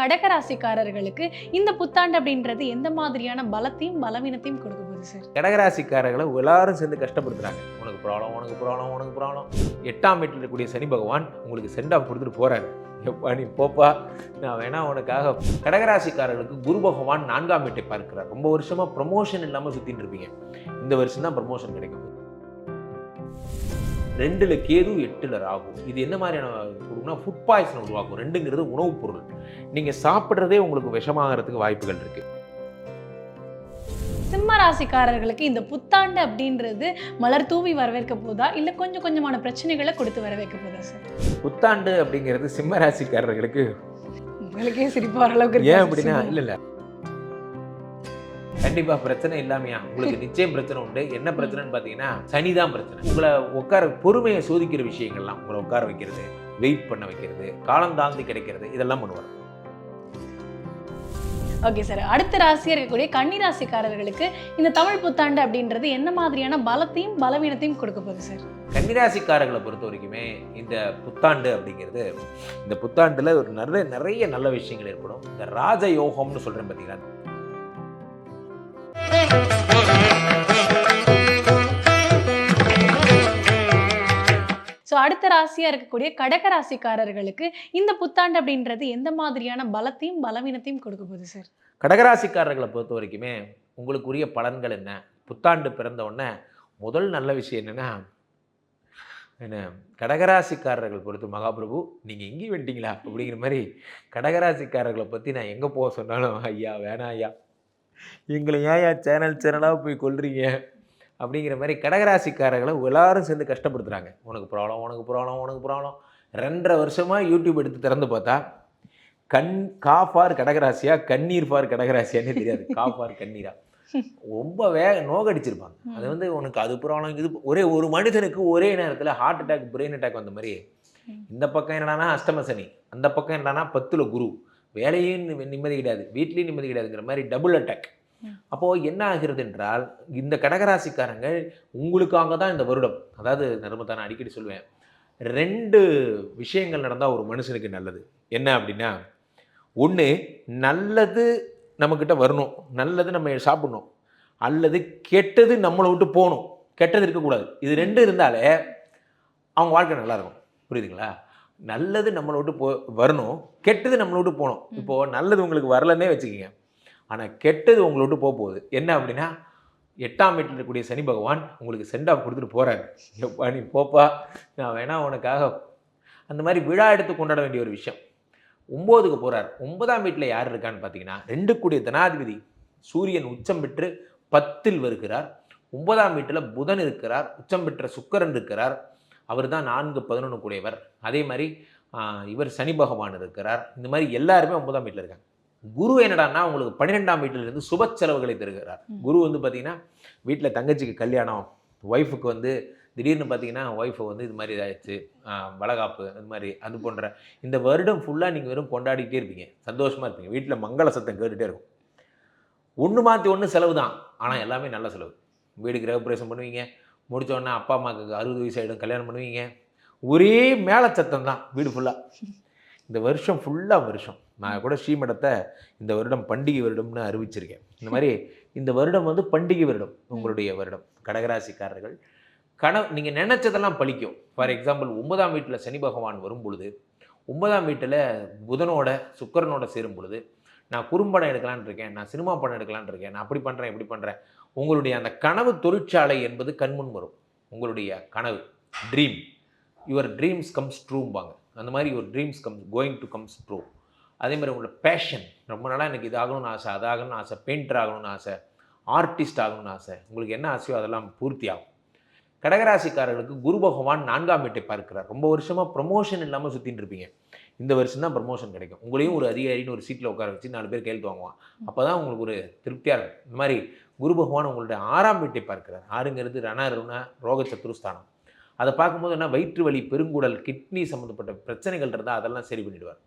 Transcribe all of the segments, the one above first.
கடகராசிக்காரர்களுக்கு இந்த புத்தாண்டு அப்படின்றது எந்த மாதிரியான பலத்தையும் பலவீனத்தையும் கொடுக்க போகுது சார்? கடகராசிக்காரர்களை எல்லாரும் சேர்ந்து கஷ்டப்படுத்துறாங்க. உனக்கு ப்ராப்ளம் உனக்கு ப்ராப்ளம் உனக்கு ப்ராப்ளம் எட்டாம் வீட்டில் இருக்கக்கூடிய சனி பகவான் உங்களுக்கு சென்ட் ஆஃப் கொடுத்துட்டு போறாரு. எப்பா நீ போப்பா. நான் வேணா உனக்காக கடகராசிக்காரர்களுக்கு குரு பகவான் நான்காம் வீட்டை பார்க்கிறார். ரொம்ப வருஷமா ப்ரமோஷன் இல்லாமல் சுத்தின்னு இருப்பீங்க. இந்த வருஷம் தான் ப்ரமோஷன் கிடைக்கும். ரெண்டுல கேது எட்டுல ராகு இது என்ன மாதிரியான கொடுக்குன்னா ஃபுட் பாய்சன் உருவாக்கும். ரெண்டுங்கிறது உணவுப் பொருள். நீங்க சாப்பிட்றதே உங்களுக்கு விஷமாகறதுக்கு வாய்ப்புகள் இருக்கு. சிம்ம ராசிக்காரர்களுக்கு இந்த புத்தாண்டு அப்படின்றது மலர் தூவி வரவேற்க போதா? இல்ல கொஞ்சம் கொஞ்சமான பிரச்சனைகளை கொடுத்து வரவேற்க போதா சார் புத்தாண்டு அப்படிங்கிறது சிம்ம ராசிக்காரர்களுக்கு உங்களுக்கே சிரிப்பு வர அளவுக்கு ஏன் அப்படின்னா? இல்ல இல்ல. கண்டிப்பா பிரச்சனை இல்லாமையா? உங்களுக்கு நிச்சயம் பிரச்சனை உண்டு. என்ன பிரச்சனைன்னு பாத்தீங்கன்னா சனி தான் பிரச்சனை. உங்களை உட்கார பொறுமையை சோதிக்கிற விஷயங்கள்லாம் உங்களை உட்கார வைக்கிறது வெயிட் பண்ண வைக்கிறது காலம் தாழ்ந்து கிடைக்கிறது இதெல்லாம் பண்ணுவார் ஓகே சார் அடுத்த ராசியா இருக்கக்கூடிய கன்னி ராசிக்காரர்களுக்கு இந்த தமிழ் புத்தாண்டு அப்படின்றது என்ன மாதிரியான பலத்தையும் பலவீனத்தையும் கொடுக்க போகுது சார் கன்னிராசிக்காரர்களை பொறுத்த வரைக்குமே இந்த புத்தாண்டு அப்படிங்கிறது இந்த புத்தாண்டுல ஒரு நிறைய நிறைய நல்ல விஷயங்கள் ஏற்படும். இந்த ராஜ யோகம்னு சொல்றேன் பாத்தீங்கன்னா ஸோ அடுத்த ராசியாக இருக்கக்கூடிய கடக ராசிக்காரர்களுக்கு இந்த புத்தாண்டு அப்படின்றது எந்த மாதிரியான பலத்தையும் பலவீனத்தையும் கொடுக்க போகுது சார் கடகராசிக்காரர்களை பொறுத்த வரைக்குமே உங்களுக்குரிய பலன்கள் என்ன? புத்தாண்டு பிறந்த உடனே முதல் நல்ல விஷயம் என்னென்னா என்ன? கடகராசிக்காரர்கள் பொறுத்து மகாபிரபு நீங்கள் எங்கேயும் வந்துட்டீங்களா? அப்படிங்கிற மாதிரி கடகராசிக்காரர்களை பற்றி நான் எங்கே போக சொன்னாலும் ஐயா வேணாம் ஐயா. எங்களை ஏன் சேனல் சேனலாக போய் கொல்றீங்க? அப்படிங்கிற மாதிரி கடகராசிக்காரர்களை எல்லாரும் சேர்ந்து கஷ்டப்படுத்துகிறாங்க உனக்கு ப்ராப்ளம் உனக்கு ப்ராப்ளம் உனக்கு ப்ராப்ளம் ரெண்டரை வருஷமாக யூடியூப் எடுத்து திறந்து பார்த்தா கண் காஃபார் கடகராசியா கண்ணீர் ஃபார் கடகராசியானே தெரியாது. காஃபார் கண்ணீரா. ரொம்ப வேக நோகடிச்சிருப்பாங்க. அது வந்து உனக்கு அது ப்ராப்ளம் இது ஒரே ஒரு மனுஷனுக்கு ஒரே நேரத்தில் ஹார்ட் அட்டாக் பிரெயின் அட்டாக் வந்த மாதிரி. இந்த பக்கம் என்னடானா அஷ்டம சனி அந்த பக்கம் என்னடானா பத்துல குரு. வேலையும் நிம்ம- நிம்மதி கிடையாது வீட்லேயும் நிம்மதி கிடையாதுங்கிற மாதிரி டபுள் அட்டாக். அப்போது என்ன ஆகிறது என்றால் இந்த கடகராசிக்காரங்க உங்களுக்காக தான் இந்த வருடம் அதாவது நர்மதா நான் அடிக்கடி சொல்லுவேன் ரெண்டு விஷயங்கள் நடந்தால் ஒரு மனுஷனுக்கு நல்லது. என்ன அப்படின்னா ஒன்று நல்லது நம்மக்கிட்ட வரணும் நல்லது நம்ம சாப்பிடணும் அல்லது கெட்டது நம்மளை விட்டு போகணும். கெட்டது இருக்கக்கூடாது. இது ரெண்டும் இருந்தாலே அவங்க வாழ்க்கை நல்லா இருக்கும் புரியுதுங்களா? நல்லது நம்மளை விட்டு போ வரணும் கெட்டது நம்மளை விட்டு போகணும். இப்போது நல்லது உங்களுக்கு வரலன்னே வச்சுக்கோங்க. ஆனால் கெட்டது உங்களை விட்டு போக போகுது. என்ன அப்படின்னா எட்டாம் வீட்டில் இருக்கக்கூடிய சனி பகவான் உங்களுக்கு சென்ட் ஆஃப் கொடுத்துட்டு போகிறாரு எப்பா நீ போப்பா நான் வேணா உனக்காக அந்த மாதிரி விழா எடுத்து கொண்டாட வேண்டிய ஒரு விஷயம். ஒம்போதுக்கு போகிறார் ஒன்பதாம் வீட்டில் யார் இருக்கான்னு பார்த்தீங்கன்னா ரெண்டு கூடிய தனாதிபதி சூரியன் உச்சம் பெற்று பத்தில் வருகிறார். ஒன்பதாம் வீட்டில் புதன் இருக்கிறார். உச்சம் பெற்ற சுக்கிரன் இருக்கிறார். அவர் தான் நான்கு பதினொன்று கூடியவர் அதே மாதிரி இவர் சனி பகவான் இருக்கிறார். இந்த மாதிரி எல்லாருமே ஒன்பதாம் வீட்டில் இருக்காங்க. குரு என்னடான்னா உங்களுக்கு பன்னிரெண்டாம் வீட்டிலிருந்து சுப செலவுகளை தருகிறார். குரு வந்து பார்த்தீங்கன்னா வீட்டில் தங்கச்சிக்கு கல்யாணம் ஒய்ஃபுக்கு வந்து திடீர்னு பார்த்தீங்கன்னா ஒய்ஃபை வந்து இது மாதிரி இதாகிடுச்சு வளகாப்பு இது மாதிரி அது போன்ற இந்த வருடம் ஃபுல்லாக நீங்கள் வெறும் கொண்டாடிக்கிட்டே இருப்பீங்க. சந்தோஷமாக இருப்பீங்க. வீட்டில் மங்கள சத்தம் கேட்டுகிட்டே இருக்கும். ஒன்று மாற்றி ஒன்று செலவு தான் ஆனால் எல்லாமே நல்ல செலவு. வீடு கிரகப்பிரவேசம் பண்ணுவீங்க. முடித்தோடனே அப்பா அம்மாவுக்கு அறுபது வயசு ஆகிடும் கல்யாணம் பண்ணுவீங்க. ஒரே மேலே சத்தம் தான் வீடு ஃபுல்லாக இந்த வருஷம் ஃபுல்லாக வருஷம். நான் கூட ஸ்ரீமடத்தை இந்த வருடம் பண்டிகை வருடம்னு அறிவிச்சிருக்கேன். இந்த மாதிரி இந்த வருடம் வந்து பண்டிகை வருடம் உங்களுடைய வருடம். கடகராசிக்காரர்கள் கனவு நீங்கள் நினச்சதெல்லாம் பழிக்கும். ஃபார் எக்ஸாம்பிள் ஒன்பதாம் வீட்டில் சனி பகவான் வரும் பொழுது ஒன்பதாம் வீட்டில் புதனோட சுக்கரனோட சேரும் பொழுது நான் குறும்படம் எடுக்கலான்னு இருக்கேன் நான் சினிமா படம் எடுக்கலான்னு இருக்கேன் நான் அப்படி பண்ணுறேன் இப்படி பண்ணுறேன் உங்களுடைய அந்த கனவு தொழிற்சாலை என்பது கண்முன் வரும். உங்களுடைய கனவு ட்ரீம் யுவர் ட்ரீம்ஸ் கம்ஸ் ட்ரூம்பாங்க அந்த மாதிரி your dreams comes going to comes true அதே மாதிரி உங்களோட பேஷன் ரொம்ப நாளாக எனக்கு இதாகணும்னு ஆசை அதாகணும்னு ஆசை பெயிண்டர் ஆகணும்னு ஆசை ஆர்டிஸ்ட் ஆகணும்னு ஆசை. உங்களுக்கு என்ன ஆசையோ அதெல்லாம் பூர்த்தி ஆகும். கடகராசிக்காரர்களுக்கு குரு பகவான் நான்காம் வீட்டை பார்க்கிறார். ரொம்ப வருஷமாக ப்ரொமோஷன் இல்லாமல் சுற்றிட்டு இருப்பீங்க. இந்த வருஷம் தான் ப்ரமோஷன் கிடைக்கும். உங்களையும் ஒரு அதிகாரின்னு ஒரு சீட்டில் உட்கார வச்சு நாலு பேர் கேள்வி வாங்குவான். அப்போ தான் உங்களுக்கு ஒரு திருப்தியாக இருக்கும். இந்த மாதிரி குரு பகவான் உங்களுடைய ஆறாம் வீட்டை பார்க்கிறார். ஆறுங்கிறது ரணருண ரோக சத்துருஸ்தானம் அதை பார்க்கும்போது என்ன வயிற்று வலி பெருங்குடல் கிட்னி சம்மந்தப்பட்ட பிரச்சனைகள் இருந்தால் அதெல்லாம் சரி பண்ணிடுவார்.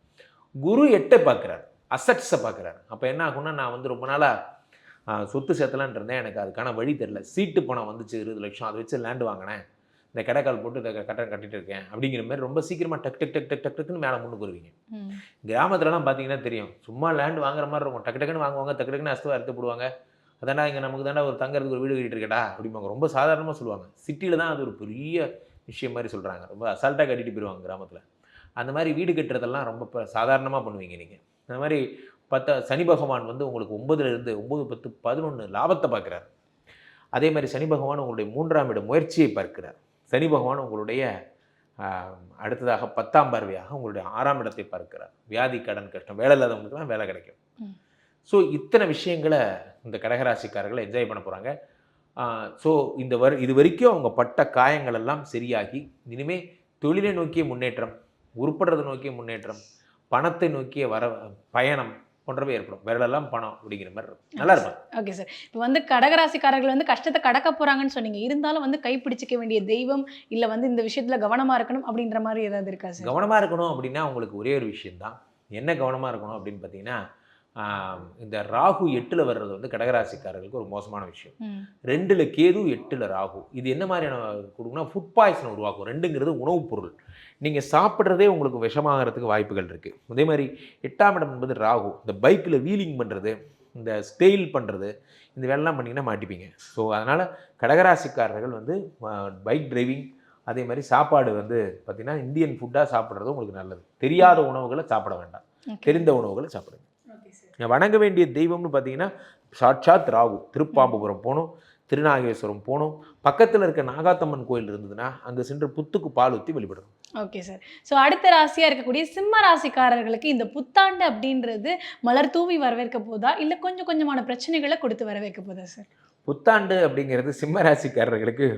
குரு எட்டை பார்க்குறார். அசட்ஸை பார்க்குறாரு. அப்போ என்ன ஆகும்னா நான் வந்து ரொம்ப நாளாக சொத்து சேர்த்தலான் இருந்தேன். எனக்கு அதுக்கான வழி தெரில சீட்டு பணம் வந்துச்சு இருபது லட்சம். அதை வச்சு லேண்டு வாங்கினேன். இந்த கடைக்கால் போட்டு இந்த கட்டை கட்டிட்டு இருக்கேன். அப்படிங்கிற மாதிரி ரொம்ப சீக்கிரமாக டக் டக் டக் டக் டக் டக்குன்னு மேலே முன்னுக்கு வருவீங்க. கிராமத்துலலாம் பார்த்தீங்கன்னா தெரியும். சும்மா லேண்ட் வாங்குற மாதிரி இருக்கும். டக்கு டக்குன்னு வாங்குவாங்க. டக்கு டக்குன்னு அஸ்துவா அறுத்து போடுவாங்க. அதாண்டா இங்கே நமக்கு தாண்டா ஒரு தங்கறதுக்கு ஒரு வீடு கட்டிட்டு இருக்கடா அப்படிம்பாங்க. ரொம்ப சாதாரணமாக சொல்லுவாங்க. சிட்டியில் தான் அது ஒரு பெரிய விஷயம் மாதிரி சொல்கிறாங்க ரொம்ப அசால்ட்டாக கட்டிட்டு போயிடுவாங்க கிராமத்தில். அந்த மாதிரி வீடு கட்டுறதெல்லாம் ரொம்ப இப்போ சாதாரணமாக பண்ணுவீங்க நீங்கள் அந்த மாதிரி பத்த சனி பகவான் வந்து உங்களுக்கு ஒம்பதுலேருந்து ஒம்பது பத்து பதினொன்று லாபத்தை பார்க்குறாரு. அதே மாதிரி சனி பகவான் உங்களுடைய மூன்றாம் இட முயற்சியை பார்க்கிறார். சனி பகவான் உங்களுடைய அடுத்ததாக பத்தாம் பார்வையாக உங்களுடைய ஆறாம் இடத்தை பார்க்கிறார். வியாதி கடன் கஷ்டம் வேலை இல்லாதவங்களுக்குலாம் வேலை கிடைக்கும். ஸோ இத்தனை விஷயங்களை இந்த கடகராசிக்காரர்கள் என்ஜாய் பண்ண போகிறாங்க ஸோ இந்த வரு இது வரைக்கும் அவங்க பட்ட காயங்கள் எல்லாம் சரியாகி இனிமே தொழிலை நோக்கிய முன்னேற்றம் உருப்படுறதை நோக்கிய முன்னேற்றம் பணத்தை நோக்கிய வர பயணம் போன்றவை ஏற்படும். விரலெல்லாம் பணம் அப்படிங்கிற மாதிரி இருக்கும். நல்லா இருக்கும். ஓகே சார் இப்போ வந்து கடகராசிக்காரர்கள் வந்து கஷ்டத்தை கடக்க போறாங்கன்னு சொன்னீங்க. இருந்தாலும் வந்து கைப்பிடிச்சிக்க வேண்டிய தெய்வம் இல்ல வந்து இந்த விஷயத்துல கவனமா இருக்கணும் அப்படின்ற மாதிரி ஏதாவது இருக்கா சார் கவனமாக இருக்கணும் அப்படின்னா உங்களுக்கு ஒரே ஒரு விஷயம்தான். என்ன கவனமாக இருக்கணும் அப்படின்னு பார்த்தீங்கன்னா இந்த ராகு எட்டில் வர்றது வந்து கடகராசிக்காரர்களுக்கு ஒரு மோசமான விஷயம். ரெண்டில் கேது எட்டில் ராகு. இது என்ன மாதிரியான கொடுக்குன்னா ஃபுட் பாய்சன் உருவாக்கும். ரெண்டுங்கிறது உணவுப் பொருள். நீங்கள் சாப்பிட்றதே உங்களுக்கு விஷமாகறதுக்கு வாய்ப்புகள் இருக்குது அதே மாதிரி எட்டாம் இடம் என்பது ராகு. இந்த பைக்கில் வீலிங் பண்ணுறது இந்த ஸ்டெயில் பண்ணுறது இந்த வேலைலாம் பண்ணிங்கன்னா மாட்டிப்பீங்க. ஸோ அதனால் கடகராசிக்காரர்கள் வந்து பைக் டிரைவிங் அதே மாதிரி சாப்பாடு வந்து பார்த்திங்கன்னா இந்தியன் ஃபுட்டாக சாப்பிட்றது உங்களுக்கு நல்லது. தெரியாத உணவுகளை சாப்பிட வேண்டாம். தெரிந்த உணவுகளை சாப்பிடுங்க. வணங்க வேண்டிய தெய்வம்னு பார்த்தீங்கன்னா சாட்சாத் ராகு. திருப்பாம்புபுரம் போகணும் திருநாகேஸ்வரம் போகணும். பக்கத்தில் இருக்க நாகாத்தம்மன் கோயில் இருந்ததுன்னா அங்கே சென்று புத்துக்கு பால் ஊற்றி வழிபடணும். ஓகே சார் ஸோ அடுத்த ராசியா இருக்கக்கூடிய சிம்ம ராசிக்காரர்களுக்கு இந்த புத்தாண்டு அப்படின்றது மலர் தூவி வரவேற்க போதா? இல்ல கொஞ்சம் கொஞ்சமான பிரச்சனைகளை கொடுத்து வரவேற்க போதா சார் புத்தாண்டு அப்படிங்கிறது சிம்ம ராசிக்காரர்களுக்கு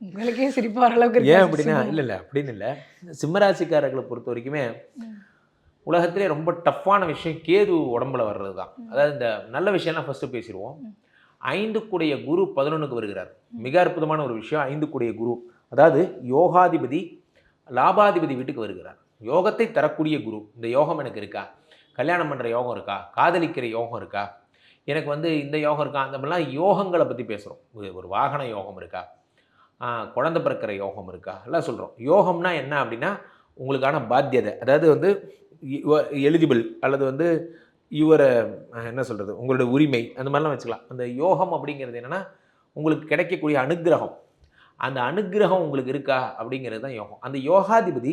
உங்களுக்கே சிரிப்பு வர அளவுக்கு ஏன் அப்படின்னா? இல்லை இல்லை அப்படின்னு இல்லை. சிம்ம ராசிக்காரர்களை பொறுத்த வரைக்குமே. உலகத்திலே ரொம்ப டஃப்பான விஷயம் கேது உடம்புல வர்றது தான் அதாவது இந்த நல்ல விஷயம்லாம் ஃபஸ்ட்டு பேசிடுவோம். ம். ஐந்து கூடைய குரு பதினொன்றுக்கு வருகிறார். மிக அற்புதமான ஒரு விஷயம் ஐந்து கூடைய குரு. அதாவது யோகாதிபதி லாபாதிபதி வீட்டுக்கு வருகிறார். யோகத்தை தரக்கூடிய குரு. இந்த யோகம் எனக்கு இருக்கா? கல்யாணம் பண்ணுற யோகம் இருக்கா? காதலிக்கிற யோகம் இருக்கா? எனக்கு வந்து இந்த யோகம் இருக்கா? அந்த மாதிரிலாம் யோகங்களை பற்றி பேசுகிறோம் ஒரு வாகன யோகம் இருக்கா? குழந்தை பிறக்கிற யோகம் இருக்கா? எல்லாம் சொல்கிறோம் யோகம்னா என்ன அப்படின்னா உங்களுக்கான பாத்தியதை. அதாவது வந்து எலிஜிபிள் அல்லது வந்து யுவர் என்ன சொல்கிறது உங்களுடைய உரிமை அந்த மாதிரிலாம் வச்சுக்கலாம். அந்த யோகம் அப்படிங்கிறது என்னென்னா உங்களுக்கு கிடைக்கக்கூடிய அனுக்கிரகம் அந்த அனுக்கிரகம் உங்களுக்கு இருக்கா அப்படிங்கிறது தான் யோகம். அந்த யோகாதிபதி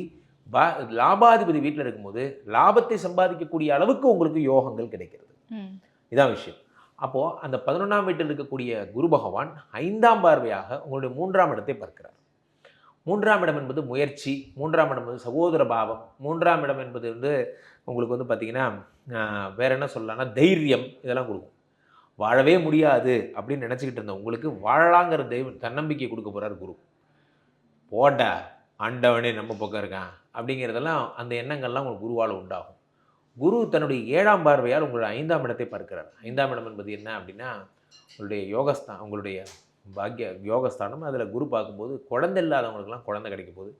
பா லாபாதிபதி வீட்டில் இருக்கும்போது லாபத்தை சம்பாதிக்கக்கூடிய அளவுக்கு உங்களுக்கு யோகங்கள் கிடைக்கிறது. இதான் விஷயம். அப்போது அந்த பதினொன்றாம் வீட்டில் இருக்கக்கூடிய குரு பகவான் ஐந்தாம் பார்வையாக உங்களுடைய மூன்றாம் இடத்தை பார்க்கிறார். மூன்றாம் இடம் என்பது முயற்சி மூன்றாம் இடம் என்பது சகோதர பாவம் மூன்றாம் இடம் என்பது வந்து உங்களுக்கு வந்து பார்த்திங்கன்னா வேறு என்ன சொல்லலாம்னா தைரியம் இதெல்லாம் கொடுக்கும். வாழவே முடியாது அப்படின்னு நினச்சிக்கிட்டு இருந்த உங்களுக்கு வாழலாங்கிற தெய்வம் தன்னம்பிக்கை கொடுக்க போகிறார் குரு. போட்டா ஆண்டவனே நம்ம பக்கம் இருக்கான் அப்படிங்கிறதெல்லாம் அந்த எண்ணங்கள்லாம் உங்களுக்கு குருவால் உண்டாகும். குரு தன்னுடைய ஏழாம் பார்வையால் உங்களுடைய ஐந்தாம் இடத்தை பார்க்கிறார். ஐந்தாம் இடம் என்பது என்ன அப்படின்னா உங்களுடைய யோகஸ்தான் உங்களுடைய பாக்கிய யோகஸ்தானம் அதில் குரு பார்க்கும்போது குழந்தை இல்லாதவங்களுக்கெல்லாம் குழந்தை கிடைக்க போகுது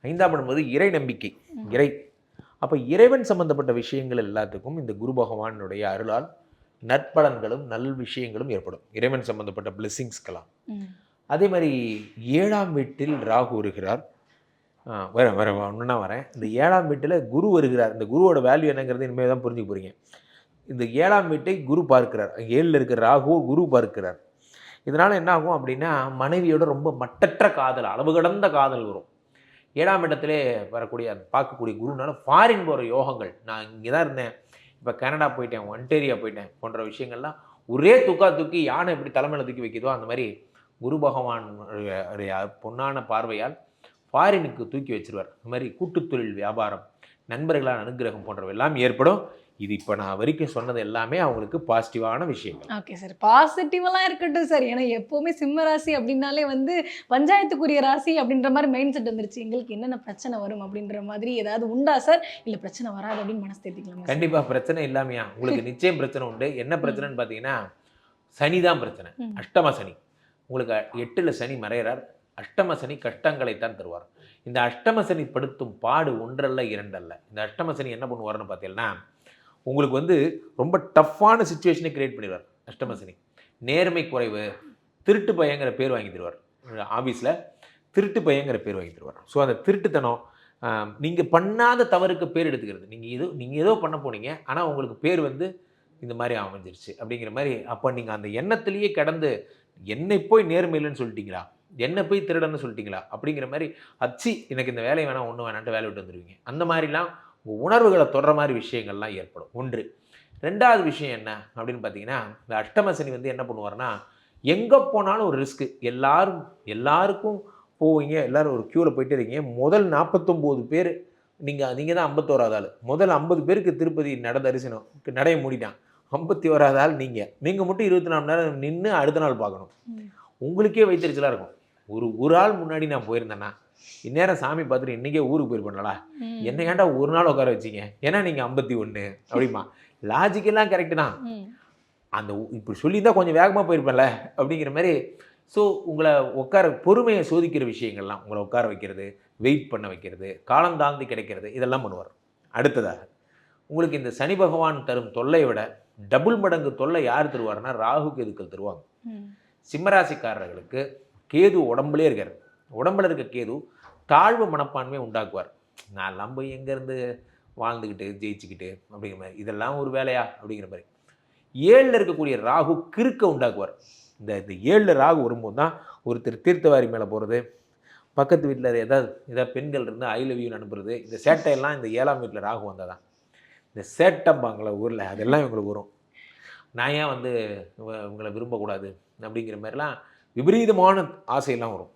ஐந்தாம் என்பது இறை நம்பிக்கை. இறை. அப்போ இறைவன் சம்பந்தப்பட்ட விஷயங்கள் எல்லாத்துக்கும் இந்த குரு பகவானுடைய அருளால் நற்பலன்களும் நல் விஷயங்களும் ஏற்படும். இறைவன் சம்பந்தப்பட்ட பிளெஸிங்ஸ்க்கெல்லாம் ம். அதே மாதிரி ஏழாம் வீட்டில் ராகு வருகிறார். ஆ, வரேன் வரேன் ஒன்றுனா வரேன். இந்த ஏழாம் வீட்டில் குரு வருகிறார். இந்த குருவோட வேல்யூ என்னங்கிறது இனிமேல் தான் புரிஞ்சுக்க போகிறீங்க இந்த ஏழாம் வீட்டை குரு பார்க்கிறார். ஏழில் இருக்கிற ராகுவோ குரு பார்க்கிறார். இதனால் என்ன ஆகும் அப்படின்னா மனைவியோட ரொம்ப மட்டற்ற காதல் அளவு கடந்த காதல் வரும். ஏழாம் இடத்திலே வரக்கூடிய பார்க்கக்கூடிய குருனால ஃபாரின் போகிற யோகங்கள். நான் இங்கே தான் இருந்தேன். இப்போ கனடா போயிட்டேன் ஒன்டேரியா போயிட்டேன் போன்ற விஷயங்கள்லாம் ஒரே தூக்கா தூக்கி யானை எப்படி தலைமையில் தூக்கி வைக்குதோ அந்த மாதிரி குரு பகவான் பொன்னான பார்வையால் ஃபாரினுக்கு தூக்கி வச்சிருவார். இந்த மாதிரி கூட்டுத்தொழில் வியாபாரம் நண்பர்களால் அனுகிரகம் போன்றவை எல்லாம் ஏற்படும். இது இப்போ நான் வரைக்கும் சொன்னது எல்லாமே அவங்களுக்கு பாசிட்டிவான விஷயங்கள். ஓகே சார் பாசிட்டிவெல்லாம் இருக்கட்டும் சார் ஏன்னா எப்போவுமே சிம்ம ராசி அப்படின்னாலே வந்து பஞ்சாயத்துக்குரிய ராசி அப்படின்ற மாதிரி மைண்ட் செட் வந்துருச்சு. எங்களுக்கு என்னென்ன பிரச்சனை வரும் அப்படின்ற மாதிரி ஏதாவது உண்டா சார் இல்லை பிரச்சனை வராது அப்படின்னு மனசு தேர்த்திக்கலாமா கண்டிப்பாக பிரச்சனை இல்லாமையா? உங்களுக்கு நிச்சயம் பிரச்சனை உண்டு. என்ன பிரச்சனைன்னு பார்த்தீங்கன்னா சனி தான் பிரச்சனை. அஷ்டம சனி. உங்களுக்கு எட்டில் சனி மறையிறார். அஷ்டம சனி கஷ்டங்களைத்தான் தருவார். இந்த அஷ்டம சனி படுத்தும் பாடு ஒன்றல்ல இரண்டல்ல. இந்த அஷ்டம சனி என்ன பண்ணுவார்னு பார்த்தீங்கன்னா உங்களுக்கு வந்து ரொம்ப டஃப்பான சுச்சுவேஷனை கிரியேட் பண்ணிடுவார். அஷ்டம நேர்மை குறைவு திருட்டு பையங்கிற பேர் வாங்கி தருவார். ஆஃபீஸில் திருட்டு பையங்கிற பேர் வாங்கி தருவார். ஸோ அந்த திருட்டுத்தனம் நீங்கள் பண்ணாத தவறுக்கு பேர் எடுத்துக்கிறது. நீங்கள் ஏதோ நீங்கள் ஏதோ பண்ண போனீங்க ஆனால் உங்களுக்கு பேர் வந்து இந்த மாதிரி அமைஞ்சிருச்சு அப்படிங்கிற மாதிரி அப்போ நீங்கள் அந்த எண்ணத்திலேயே கடந்து என்னை போய் நேர்மை இல்லைன்னு சொல்லிட்டீங்களா? என்ன போய் திருடன்னு சொல்லிட்டீங்களா? அப்படிங்கிற மாதிரி அச்சி எனக்கு இந்த வேலையை வேணாம் ஒன்று வேணான்ட்டு வேலை விட்டு வந்துடுவீங்க அந்த மாதிரிலாம் உங்கள் உணர்வுகளை தொடர மாதிரி விஷயங்கள்லாம் ஏற்படும். ஒன்று. ரெண்டாவது விஷயம் என்ன? அப்படின்னு பார்த்தீங்கன்னா இந்த அஷ்டமசனி வந்து என்ன பண்ணுவார்னா எங்கே போனாலும் ஒரு ரிஸ்க்கு எல்லாரும் எல்லாருக்கும் போவீங்க எல்லாரும் ஒரு க்யூவில் போயிட்டு இருக்கீங்க. முதல் நாற்பத்தொம்போது பேர் நீங்கள் நீங்கள் தான் ஐம்பத்தோராது ஆள். முதல் ஐம்பது பேருக்கு திருப்பதி நட தரிசனம் நடைய மூடிட்டான். ஐம்பத்தி ஓராது ஆள் நீங்கள் நீங்கள் மட்டும் இருபத்தி நாலு மணி நேரம் நின்று அடுத்த நாள் பார்க்கணும். உங்களுக்கே வைத்தறிச்சலாக இருக்கும். ஒரு ஒரு ஆள் முன்னாடி நான் போயிருந்தேன்னா இந்நேரம் சாமி பார்த்துட்டு இன்றைக்கே ஊருக்கு போயிருப்பேன்டா ம். என்ன ஏன்டா ஒரு நாள் உட்கார வச்சீங்க? ஏன்னா நீங்கள் ஐம்பத்தி ஒன்று அப்படிமா லாஜிக்கெல்லாம் கரெக்டு தான். அந்த இப்படி சொல்லியிருந்தா கொஞ்சம் வேகமாக போயிருப்பேன்ல அப்படிங்கிற மாதிரி. ஸோ உங்களை உட்கார பொறுமையை சோதிக்கிற விஷயங்கள்லாம் உங்களை உட்கார வைக்கிறது வெயிட் பண்ண வைக்கிறது காலம் தாழ்ந்து கிடைக்கிறது இதெல்லாம் பண்ணுவார். அடுத்ததாக உங்களுக்கு இந்த சனி பகவான் தரும் தொல்லையை விட டபுள் மடங்கு தொல்லை யார் தருவார்னா ராகு கேதுக்கள் தருவாங்க. சிம்மராசிக்காரர்களுக்கு கேது உடம்புலே இருக்கார். உடம்புல இருக்க கேது தாழ்வு மனப்பான்மையை உண்டாக்குவார். நான் போய் எங்கேருந்து வாழ்ந்துக்கிட்டு ஜெயிச்சுக்கிட்டு அப்படிங்கிற மாதிரி. இதெல்லாம் ஒரு வேலையா? அப்படிங்கிற மாதிரி. ஏழில் இருக்கக்கூடிய ராகு கிறுக்க உண்டாக்குவார். இந்த இந்த ஏழில் ராகு வரும்போது தான் ஒருத்தர் தீர்த்தவாரி மேலே போகிறது பக்கத்து வீட்டில் ஏதாவது ஏதாவது பெண்கள் இருந்து ஐ லவ் யூன்னு அனுப்புறது இந்த சேட்டையெல்லாம் இந்த ஏழாம் வீட்டில் ராகு வந்தால் தான் இந்த சேட்டம்பாங்கள ஊரில் அதெல்லாம் இவங்களுக்கு வரும். நான் ஏன் வந்து இவங்களை விரும்பக்கூடாது? அப்படிங்கிற மாதிரிலாம் விபரீதமான ஆசையெல்லாம் வரும்.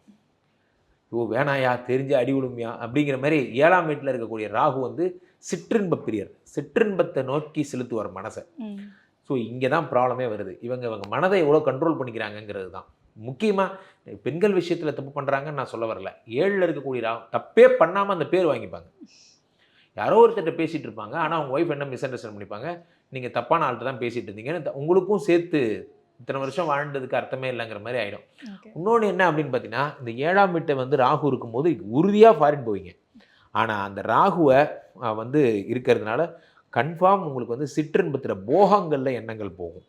ஓ வேணாயா தெரிஞ்சு அடி விழுமியா அப்படிங்கிற மாதிரி ஏழாம் வீட்டில் இருக்கக்கூடிய ராகு வந்து சிற்றின்ப பிரியர். சிற்றின்பத்தை நோக்கி செலுத்துவார் மனசை. ஸோ இங்கே தான் ப்ராப்ளமே வருது. இவங்க இவங்க மனதை எவ்வளோ கண்ட்ரோல் பண்ணிக்கிறாங்கங்கிறது தான் முக்கியமாக பெண்கள் விஷயத்தில் தப்பு பண்ணுறாங்கன்னு நான் சொல்ல வரல. ஏழில் இருக்கக்கூடிய ரா தப்பே பண்ணாமல் அந்த பேர் வாங்கிப்பாங்க. யாரோ ஒருத்தர்கிட்ட பேசிகிட்டு இருப்பாங்க. ஆனால் அவங்க ஒய்ஃப் என்ன மிஸ் அண்டர்ஸ்டாண்ட் பண்ணிப்பாங்க. நீங்கள் தப்பான ஆள்கிட்ட தான் பேசிகிட்டு இருந்தீங்கன்னு உங்களுக்கும் சேர்த்து இத்தனை வருஷம் வாழ்ந்ததுக்கு அர்த்தமே இல்லைங்கிற மாதிரி ஆகிடும். இன்னொன்று என்ன அப்படின்னு பார்த்தீங்கன்னா இந்த ஏழாம் வீட்டை வந்து ராகு இருக்கும்போது உறுதியாக ஃபாரின் போவீங்க. ஆனால் அந்த ராகுவை வந்து இருக்கிறதுனால கன்ஃபார்ம் உங்களுக்கு வந்து சிற்றின்பத்தில் போகங்களில் எண்ணங்கள் போகும்.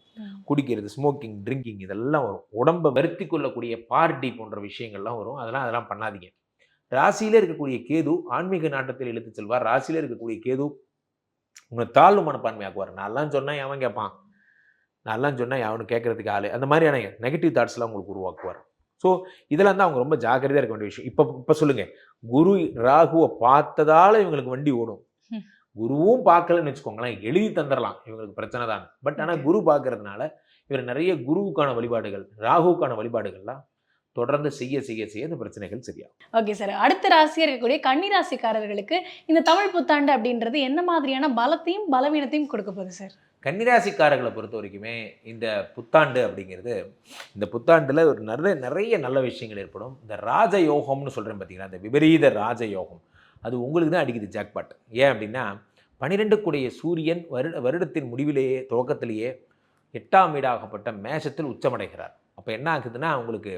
குடிக்கிறது ஸ்மோக்கிங் ட்ரிங்கிங் இதெல்லாம் வரும். உடம்பை வருத்தி கொள்ளக்கூடிய பார்ட்டி போன்ற விஷயங்கள்லாம் வரும். அதெல்லாம் அதெல்லாம் பண்ணாதீங்க. ராசியிலே இருக்கக்கூடிய கேது ஆன்மீக நாட்டத்தில் இழுத்து செல்வார். ராசியிலே இருக்கக்கூடிய கேது உங்களை தாழ்வு மனப்பான்மையாக்குவார். நான்லாம் சொன்னால் எவன் கேட்பான் நான்லாம் சொன்னால் அவனு கேட்கறதுக்கு ஆளு. அந்த மாதிரியான நெகட்டிவ் தாட்ஸ்லாம் உங்களுக்கு உருவாக்குவார். ஸோ இதெல்லாம் தான் அவங்க ரொம்ப ஜாக்கிரதையாக இருக்க வேண்டிய விஷயம். இப்போ இப்போ சொல்லுங்கள் குரு ராகுவை பார்த்ததால இவங்களுக்கு வண்டி ஓடும். குருவும் பார்க்கலன்னு வச்சுக்கோங்களேன். எழுதி தந்துடலாம். இவங்களுக்கு பிரச்சனை தான். பட் ஆனால். குரு பார்க்கறதுனால இவர் நிறைய குருவுக்கான வழிபாடுகள் ராகுவுக்கான வழிபாடுகள்லாம் தொடர்ந்து செய்ய செய்ய செய்ய இந்த பிரச்சனைகள் சரியாகும். ஓகே சார் அடுத்த ராசியா இருக்கக்கூடிய கன்னி ராசிக்காரர்களுக்கு இந்த தமிழ் புத்தாண்டு அப்படின்றது என்ன மாதிரியான பலத்தையும் பலவீனத்தையும் கொடுக்க போகுது சார் கன்னிராசிக்காரர்களை பொறுத்த வரைக்குமே இந்த புத்தாண்டு அப்படிங்கிறது இந்த புத்தாண்டில் ஒரு நிறைய நிறைய நல்ல விஷயங்கள் ஏற்படும். இந்த ராஜயோகம்னு சொல்கிறேன் பார்த்தீங்கன்னா இந்த விபரீத ராஜயோகம். அது உங்களுக்கு தான் அடிக்குது ஜாக்பாட் ஏன் அப்படின்னா பனிரெண்டு கூடிய சூரியன் வருட வருடத்தின் முடிவிலேயே துவக்கத்திலேயே எட்டாம் வீடாகப்பட்ட மேஷத்தில் உச்சமடைகிறார். அப்போ என்ன ஆகுதுன்னா உங்களுக்கு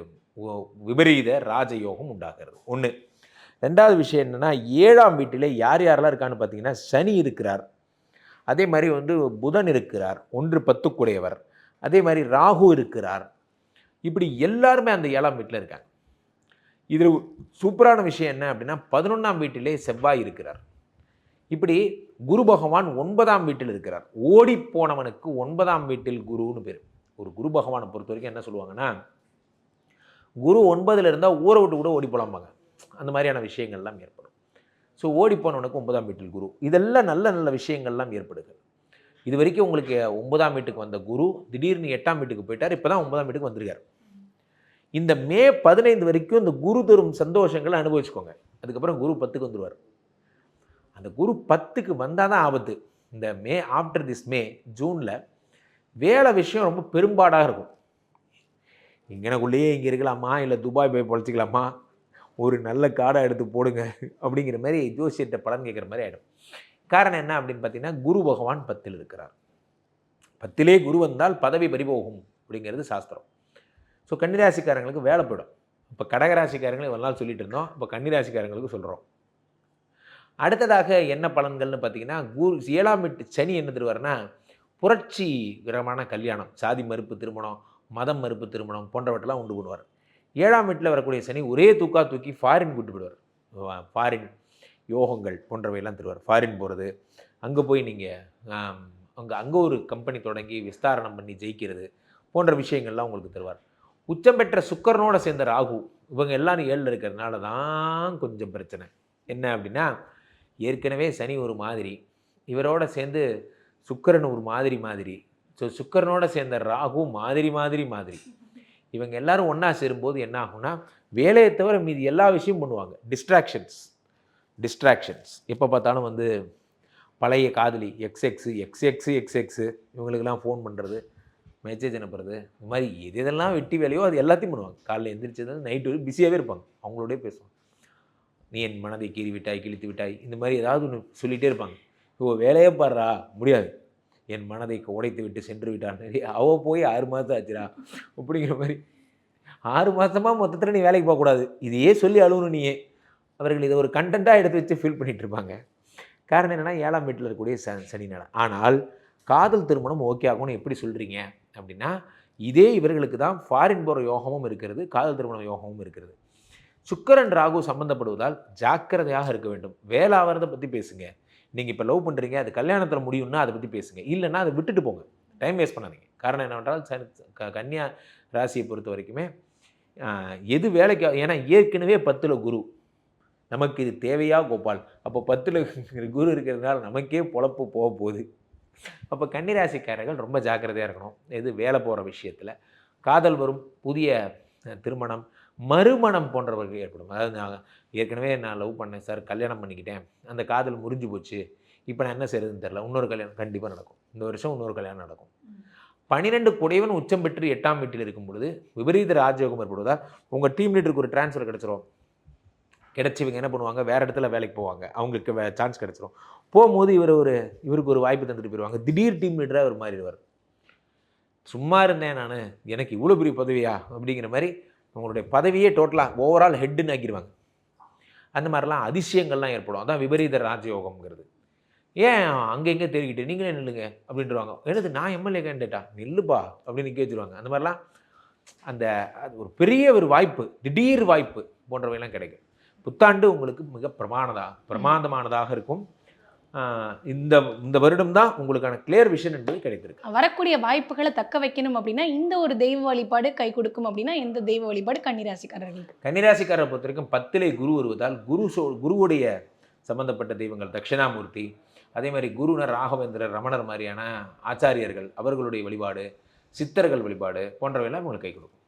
விபரீத ராஜயோகம் உண்டாகிறது. ஒன்று ரெண்டாவது விஷயம் என்னென்னா ஏழாம் வீட்டிலே யார் யாரெல்லாம் இருக்கான்னு பார்த்தீங்கன்னா சனி இருக்கிறார். அதே மாதிரி வந்து புதன் இருக்கிறார் ஒன்று பத்துக்குடையவர். அதே மாதிரி ராகு இருக்கிறார். இப்படி எல்லாருமே அந்த ஏழாம் வீட்டில் இருக்காங்க. இதில் சூப்பரான விஷயம் என்ன அப்படின்னா பதினொன்றாம் வீட்டிலே செவ்வாய் இருக்கிறார். இப்படி குரு பகவான் ஒன்பதாம் வீட்டில் இருக்கிறார். ஓடி போனவனுக்கு ஒன்பதாம் வீட்டில் குருன்னு பேர். ஒரு குரு பகவானை பொறுத்த வரைக்கும் என்ன சொல்லுவாங்கன்னா குரு ஒன்பதில் இருந்தால் ஊரை விட்டு கூட ஓடி போலாம்பாங்க. அந்த மாதிரியான விஷயங்கள்லாம் ஏற்படும். ஸோ ஓடி உனக்கு ஒன்பதாம் வீட்டில் குரு. இதெல்லாம் நல்ல நல்ல விஷயங்கள்லாம் ஏற்படுது. இது வரைக்கும் உங்களுக்கு ஒன்பதாம் வீட்டுக்கு வந்த குரு திடீர்னு எட்டாம் வீட்டுக்கு போயிட்டார் இப்போ தான் ஒன்பதாம் வீட்டுக்கு வந்திருக்கார். இந்த மே பதினைந்து வரைக்கும் இந்த குரு தரும் சந்தோஷங்களை அனுபவிச்சுக்கோங்க. அதுக்கப்புறம் குரு பத்துக்கு வந்துடுவார் அந்த குரு பத்துக்கு வந்தால் தான் ஆபத்து. இந்த மே ஆஃப்டர் திஸ் மே ஜூனில் வேலை விஷயம் ரொம்ப பெரும்பாடாக இருக்கும். இங்கனக்குள்ளேயே இங்கே இருக்கலாமா? இல்லை துபாய் போய் பொழைச்சிக்கலாமா? ஒரு நல்ல காடை எடுத்து போடுங்க அப்படிங்கிற மாதிரி ஜோசியத்தை பலன் கேட்குற மாதிரி ஆகிடும் காரணம் என்ன அப்படின்னு பார்த்தீங்கன்னா குரு பகவான் பத்தில் இருக்கிறார். பத்திலே குரு வந்தால் பதவி பறிபோகும் அப்படிங்கிறது சாஸ்திரம். ஸோ கன்னிராசிக்காரங்களுக்கு வேலை போயிடும். இப்போ கடகராசிக்காரங்களும் இவ்வளோ நாள் சொல்லிட்டு இருந்தோம். இப்போ கன்னிராசிக்காரங்களுக்கு சொல்கிறோம் அடுத்ததாக என்ன பலன்கள்னு பார்த்தீங்கன்னா குரு ஏழாம் எட்டு சனி என்ன தருவார்னா புரட்சிகரமான கல்யாணம். சாதி மறுப்பு திருமணம் மதம் மறுப்பு திருமணம் போன்றவற்றெல்லாம் உண்டு பண்ணுவார். ஏழாம் வீட்டில் வரக்கூடிய சனி ஒரே தூக்கா தூக்கி ஃபாரின் கூட்டு போயிடுவார். ஃபாரின் யோகங்கள் போன்றவையெல்லாம் தருவார். ஃபாரின் போகிறது அங்கே போய் நீங்கள் அங்கே அங்கே ஒரு கம்பெனி தொடங்கி விஸ்தாரணம் பண்ணி ஜெயிக்கிறது போன்ற விஷயங்கள்லாம் உங்களுக்கு தருவார். உச்சம் பெற்ற சுக்கரனோட சேர்ந்த ராகு இவங்க எல்லாரும் ஏழில் இருக்கிறதுனால தான் கொஞ்சம் பிரச்சனை. என்ன அப்படின்னா ஏற்கனவே சனி ஒரு மாதிரி இவரோட சேர்ந்து சுக்கிரன் ஒரு மாதிரி மாதிரி. ஸோ சுக்கரனோட சேர்ந்த ராகு மாதிரி மாதிரி மாதிரி. இவங்க எல்லாரும் ஒன்றா சேரும்போது என்ன ஆகும்னா வேலையை தவிர மீதி எல்லா விஷயமும் பண்ணுவாங்க. டிஸ்ட்ராக்ஷன்ஸ் டிஸ்ட்ராக்ஷன்ஸ் எப்போ பார்த்தாலும் வந்து பழைய காதலி ex ex ex ex ex ex இவங்களுக்கெல்லாம் ஃபோன் பண்ணுறது மெசேஜ் அனுப்புறது இந்த மாதிரி எது எதெல்லாம் வெட்டி வேலையோ அது எல்லாத்தையும் பண்ணுவாங்க. காலையில் எந்திரிச்சது நைட்டு வரைக்கும் பிஸியாகவே இருப்பாங்க. அவங்களோடய பேசுவாங்க. நீ என் மனதை கீறி விட்டாய் கிழித்து விட்டாய் இந்த மாதிரி ஏதாவது ஒன்று சொல்லிகிட்டே இருப்பாங்க. இப்போ வேலையே பாடுறா முடியாது. என் மனதை உடைத்து விட்டு சென்று விட்டான். அவ போய் ஆறு மாதம் ஆச்சுடா. அப்படிங்கிற மாதிரி. ஆறு மாதமாக மொத்தத்தில் நீ வேலைக்கு போகக்கூடாது. இதையே சொல்லி அழுகணும் நீயே. அவர்கள் இதை ஒரு கண்டென்ட்டாக எடுத்து வச்சு ஃபீல் பண்ணிகிட்டு இருப்பாங்க. காரணம் என்னென்னா ஏழாம் வீட்டில் இருக்கக்கூடிய ச சனி நேரம் ஆனால் காதல் திருமணம் ஓகே ஆகும்னு எப்படி சொல்கிறீங்க அப்படின்னா இதே இவர்களுக்கு தான் ஃபாரின் போகிற யோகமும் இருக்கிறது காதல் திருமண யோகமும் இருக்கிறது. சுக்கிரன் ராகு சம்பந்தப்படுவதால் ஜாக்கிரதையாக இருக்க வேண்டும். வேலை ஆகிறத பற்றி பேசுங்க. நீங்கள் இப்போ லவ் பண்ணுறீங்க அது கல்யாணத்தில் முடியும்னா அதை பற்றி பேசுங்க. இல்லைன்னா அதை விட்டுட்டு போங்க. டைம் வேஸ்ட் பண்ணாதீங்க. காரணம் என்னவென்றால் க கன்னியா ராசியை பொறுத்த வரைக்குமே எது வேலைக்கு ஏன்னா ஏற்கனவே பத்தில் குரு. நமக்கு இது தேவையா கோபால்? அப்போ பத்தில் குரு இருக்கிறதுனால நமக்கே பொழப்பு போக போகுது. அப்போ கன்னிராசிக்காரர்கள் ரொம்ப ஜாக்கிரதையாக இருக்கணும். எது வேலை போகிற விஷயத்தில். காதல் வரும். புதிய திருமணம். மறுமணம் போன்றவர்கள் ஏற்படும். அதாவது நான் ஏற்கனவே நான் லவ் பண்ணேன் சார் கல்யாணம் பண்ணிக்கிட்டேன். அந்த காதல் முறிஞ்சு போச்சு. இப்போ நான் என்ன செய்யறதுன்னு தெரில இன்னொரு கல்யாணம் கண்டிப்பாக நடக்கும். இந்த வருஷம் இன்னொரு கல்யாணம் நடக்கும். பன்னிரெண்டு குடைவன் உச்சம் பெற்று எட்டாம் வீட்டில் இருக்கும் பொழுது விபரீத ராஜயோகம் ஏற்படுவதால் உங்கள் டீம் லீடருக்கு ஒரு டிரான்ஸ்ஃபர் கிடச்சிரும். கிடச்சி இவங்க என்ன பண்ணுவாங்க? வேறு இடத்துல வேலைக்கு போவாங்க. அவங்களுக்கு வே சான்ஸ் கிடச்சிரும். போகும்போது இவர் ஒரு இவருக்கு ஒரு வாய்ப்பு தந்துட்டு போயிடுவாங்க திடீர் டீம் லீடராக அவர் மாறிடுவார். சும்மா இருந்தேன் நான். எனக்கு இவ்வளோ பெரிய பதவியா? அப்படிங்கிற மாதிரி உங்களுடைய பதவியே டோட்டலாக ஓவரால் ஹெட்டுன்னு ஆக்கிடுவாங்க அந்த மாதிரிலாம் அதிசயங்கள்லாம் ஏற்படும். அதான் விபரீத ராஜயோகம்ங்கிறது. ஏன் அங்கே தெரிவிக்கிட்டு நீங்களே நில்லுங்க அப்படின்றவாங்க. என்னது நான் எம்எல்ஏ கேண்டேட்டா நில்லுப்பா அப்படின்னு நிற்க வச்சுருவாங்க அந்த மாதிரிலாம் அந்த அது ஒரு பெரிய ஒரு வாய்ப்பு திடீர் வாய்ப்பு போன்றவையெல்லாம் கிடைக்கும். புத்தாண்டு உங்களுக்கு மிக பிரமாணதா பிரமாதமானதாக இருக்கும். இந்த இந்த வருடம் தான் உங்களுக்கான கிளியர் விஷன் என்பது கிடைத்திருக்கு. வரக்கூடிய வாய்ப்புகளை தக்க வைக்கணும் அப்படின்னா இந்த ஒரு தெய்வ வழிபாடு கை கொடுக்கும் அப்படின்னா எந்த தெய்வ வழிபாடு கன்னிராசிக்காரர்களுக்கு கன்னிராசிக்காரரை பொறுத்த வரைக்கும் பத்திலே குரு வருவதால் குரு சோ குருவுடைய சம்பந்தப்பட்ட தெய்வங்கள் தட்சிணாமூர்த்தி அதே மாதிரி குருனர் ராகவேந்திரர் ரமணர் மாதிரியான ஆச்சாரியர்கள் அவர்களுடைய வழிபாடு சித்தர்கள் வழிபாடு போன்றவையெல்லாம் உங்களுக்கு கை கொடுக்கும்.